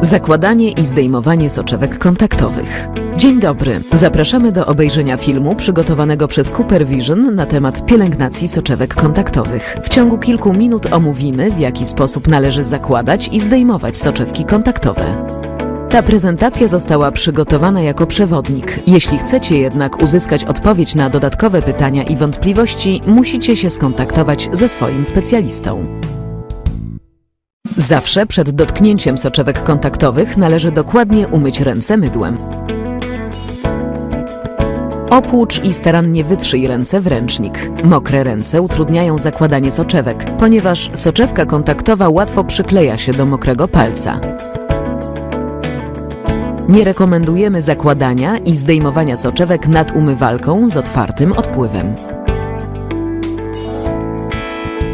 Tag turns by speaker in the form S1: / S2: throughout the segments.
S1: Zakładanie i zdejmowanie soczewek kontaktowych. Dzień dobry. Zapraszamy do obejrzenia filmu przygotowanego przez Cooper Vision na temat pielęgnacji soczewek kontaktowych. W ciągu kilku minut omówimy, w jaki sposób należy zakładać i zdejmować soczewki kontaktowe. Ta prezentacja została przygotowana jako przewodnik. Jeśli chcecie jednak uzyskać odpowiedź na dodatkowe pytania i wątpliwości, musicie się skontaktować ze swoim specjalistą. Zawsze przed dotknięciem soczewek kontaktowych należy dokładnie umyć ręce mydłem. Opłucz i starannie wytrzyj ręce w ręcznik. Mokre ręce utrudniają zakładanie soczewek, ponieważ soczewka kontaktowa łatwo przykleja się do mokrego palca. Nie rekomendujemy zakładania i zdejmowania soczewek nad umywalką z otwartym odpływem.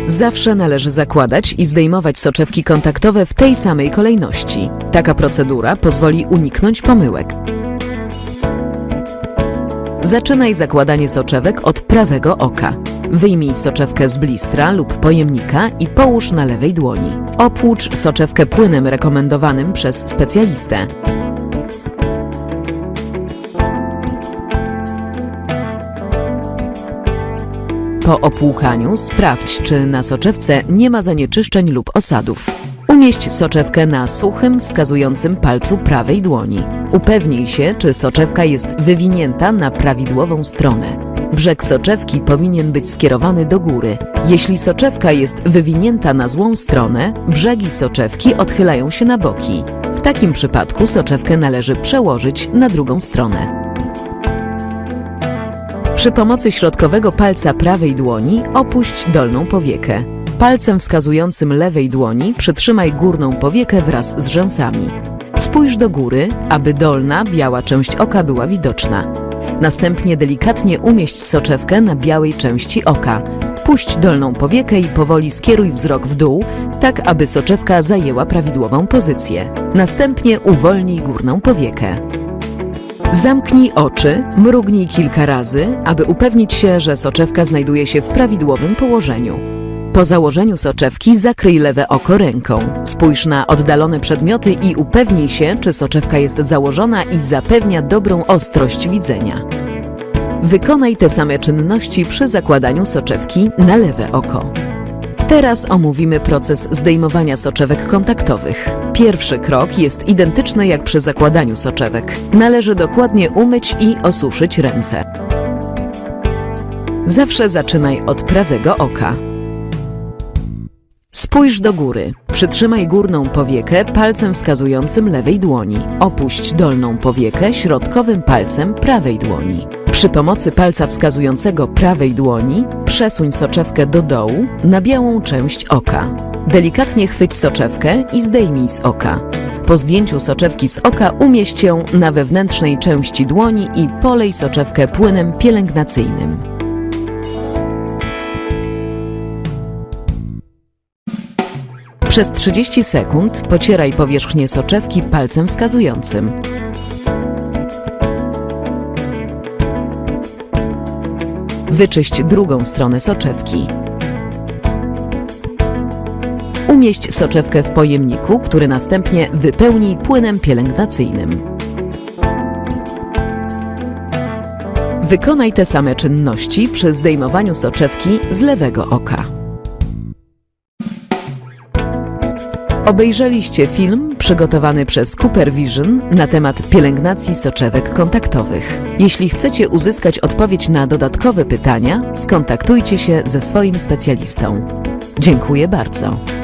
S1: Zawsze należy zakładać i zdejmować soczewki kontaktowe w tej samej kolejności. Taka procedura pozwoli uniknąć pomyłek. Zaczynaj zakładanie soczewek od prawego oka. Wyjmij soczewkę z blistra lub pojemnika i połóż na lewej dłoni. Opłucz soczewkę płynem rekomendowanym przez specjalistę. Po opłukaniu sprawdź, czy na soczewce nie ma zanieczyszczeń lub osadów. Umieść soczewkę na suchym, wskazującym palcu prawej dłoni. Upewnij się, czy soczewka jest wywinięta na prawidłową stronę. Brzeg soczewki powinien być skierowany do góry. Jeśli soczewka jest wywinięta na złą stronę, brzegi soczewki odchylają się na boki. W takim przypadku soczewkę należy przełożyć na drugą stronę. Przy pomocy środkowego palca prawej dłoni opuść dolną powiekę. Palcem wskazującym lewej dłoni przytrzymaj górną powiekę wraz z rzęsami. Spójrz do góry, aby dolna, biała część oka była widoczna. Następnie delikatnie umieść soczewkę na białej części oka. Puść dolną powiekę i powoli skieruj wzrok w dół, tak aby soczewka zajęła prawidłową pozycję. Następnie uwolnij górną powiekę. Zamknij oczy, mrugnij kilka razy, aby upewnić się, że soczewka znajduje się w prawidłowym położeniu. Po założeniu soczewki zakryj lewe oko ręką. Spójrz na oddalone przedmioty i upewnij się, czy soczewka jest założona i zapewnia dobrą ostrość widzenia. Wykonaj te same czynności przy zakładaniu soczewki na lewe oko. Teraz omówimy proces zdejmowania soczewek kontaktowych. Pierwszy krok jest identyczny jak przy zakładaniu soczewek. Należy dokładnie umyć i osuszyć ręce. Zawsze zaczynaj od prawego oka. Spójrz do góry. Przytrzymaj górną powiekę palcem wskazującym lewej dłoni. Opuść dolną powiekę środkowym palcem prawej dłoni. Przy pomocy palca wskazującego prawej dłoni przesuń soczewkę do dołu na białą część oka. Delikatnie chwyć soczewkę i zdejmij z oka. Po zdjęciu soczewki z oka umieść ją na wewnętrznej części dłoni i polej soczewkę płynem pielęgnacyjnym. Przez 30 sekund pocieraj powierzchnię soczewki palcem wskazującym. Wyczyść drugą stronę soczewki. Umieść soczewkę w pojemniku, który następnie wypełnij płynem pielęgnacyjnym. Wykonaj te same czynności przy zdejmowaniu soczewki z lewego oka. Obejrzeliście film przygotowany przez Cooper Vision na temat pielęgnacji soczewek kontaktowych. Jeśli chcecie uzyskać odpowiedź na dodatkowe pytania, skontaktujcie się ze swoim specjalistą. Dziękuję bardzo.